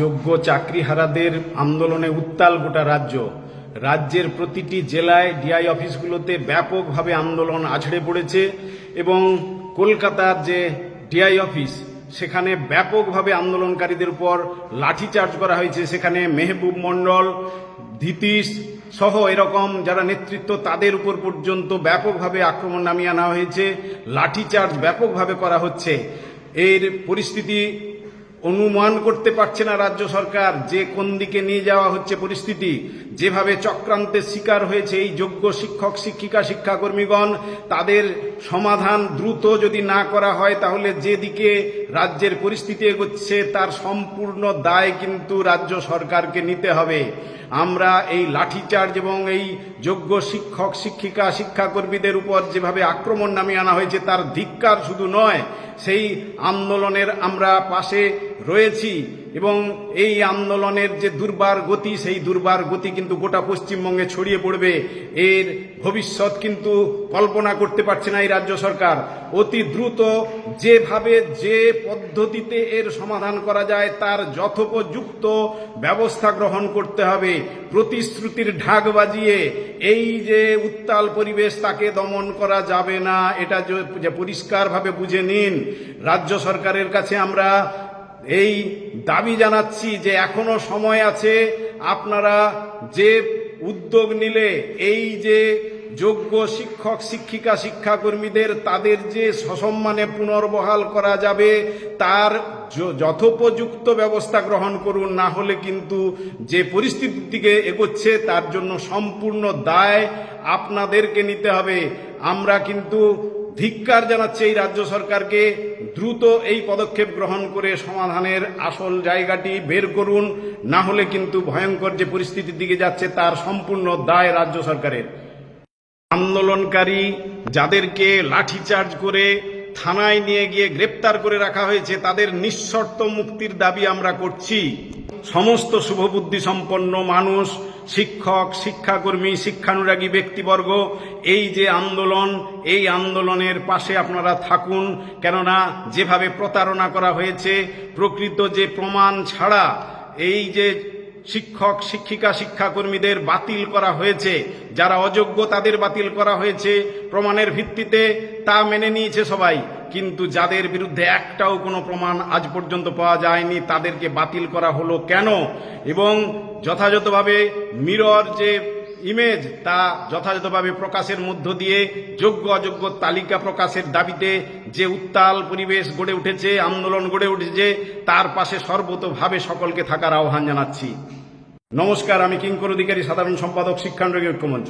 যোগ্য চাকরিহারাদের আন্দোলনে উত্তাল গোটা রাজ্য। রাজ্যের প্রতিটি জেলায় ডিআই অফিসগুলোতে ব্যাপকভাবে আন্দোলন আছড়ে পড়েছে এবং কলকাতার যে ডিআই অফিস, সেখানে ব্যাপকভাবে আন্দোলনকারীদের উপর লাঠিচার্জ করা হয়েছে। সেখানে মেহবুব মণ্ডল ধীতিশ সহ এরকম যারা নেতৃত্ব, তাদের উপর পর্যন্ত ব্যাপকভাবে আক্রমণ নামিয়ে আনা হয়েছে। লাঠিচার্জ ব্যাপকভাবে করা হচ্ছে। এর পরিস্থিতি অনুমান করতে পারছে না রাজ্য সরকার যে কোন দিকে নিয়ে যাওয়া হচ্ছে পরিস্থিতি। যেভাবে চক্রান্তের শিকার হয়েছে এই যোগ্য শিক্ষক, শিক্ষিকা, শিক্ষাকর্মীগণ, তাদের সমাধান দ্রুত যদি না করা হয়, তাহলে যেদিকে রাজ্যের পরিস্থিতি এগোচ্ছে, তার সম্পূর্ণ দায় কিন্তু রাজ্য সরকারকে নিতে হবে। আমরা এই লাঠিচার্জ এবং এই যোগ্য শিক্ষক, শিক্ষিকা, শিক্ষাকর্মীদের উপর যেভাবে আক্রমণ নামিয়ে আনা হয়েছে, তার ধিক্কার শুধু নয়, সেই আন্দোলনের আমরা পাশে রয়েছি। এবং এই আন্দোলনের যে দুর্বার গতি, সেই দুর্বার গতি কিন্তু গোটা পশ্চিমবঙ্গে ছড়িয়ে পড়বে। এর ভবিষ্যৎ কিন্তু কল্পনা করতে পারছে না এই রাজ্য সরকার। অতি দ্রুত যেভাবে যে পদ্ধতিতে এর সমাধান করা যায়, তার যথোপযুক্ত ব্যবস্থা গ্রহণ করতে হবে। প্রতিশ্রুতির ঢাক বাজিয়ে এই যে উত্তাল পরিবেশ, তাকে দমন করা যাবে না, এটা যে- পরিষ্কারভাবে বুঝে নিন। রাজ্য সরকারের কাছে আমরা এই দাবি জানাচ্ছি যে এখনও সময় আছে আপনারা যে উদ্যোগ নিলে, এই যে যোগ্য শিক্ষক, শিক্ষিকা, শিক্ষাকর্মীদের তাদের যে সসম্মানে পুনর্বহাল করা যাবে, তার যথোপযুক্ত ব্যবস্থা গ্রহণ করুন, না হলে কিন্তু যে পরিস্থিতির দিকে এগোচ্ছে তার জন্য সম্পূর্ণ দায় আপনাদেরকে নিতে হবে। আমরা কিন্তু ধিক্কার জানাচ্ছে এই রাজ্য সরকারকে দ্রুত এই পদক্ষেপ গ্রহণ করে সমাধানের আসল জায়গাটি বের করুন, না হলে কিন্তু ভয়ঙ্কর যে পরিস্থিতির দিকে যাচ্ছে তার সম্পূর্ণ দায় রাজ্য সরকারের। আন্দোলনকারী যাদেরকে লাঠিচার্জ করে থানায় নিয়ে গিয়ে গ্রেপ্তার করে রাখা হয়েছে, তাদের নিঃশর্ত মুক্তির দাবি আমরা করছি। সমস্ত শুভবুদ্ধি সম্পন্ন মানুষ, শিক্ষক, শিক্ষাকর্মী, শিক্ষানুরাগী ব্যক্তিবর্গ, এই যে আন্দোলন, এই আন্দোলনের পাশে আপনারা থাকুন, কেননা যেভাবে প্রতারণা করা হয়েছে, প্রকৃত যে প্রমাণ ছাড়া এই যে শিক্ষক, শিক্ষিকা, শিক্ষাকর্মীদের বাতিল করা হয়েছে, যারা অযোগ্য তাদের বাতিল করা হয়েছে, প্রমাণের ভিত্তিতে তা মেনে নিয়েছে সবাই। কিন্তু যাদের বিরুদ্ধে একটাও কোনো প্রমাণ আজ পর্যন্ত পাওয়া যায়নি, তাদেরকে বাতিল করা হলো কেন? এবং যথাযথভাবে মিরর যে ইমেজ তা যথাযথভাবে প্রকাশের মধ্য দিয়ে যোগ্য অযোগ্য তালিকা প্রকাশের দাবিতে যে উত্তাল পরিবেশ গড়ে উঠেছে, আন্দোলন গড়ে উঠেছে, তার পাশে সর্বতভাবে সকলকে থাকার আহ্বান জানাচ্ছি। নমস্কার, আমি কিঙ্কর অধিকারী, সাধারণ সম্পাদক শিক্ষানুরাগী ঐক্যমঞ্চ।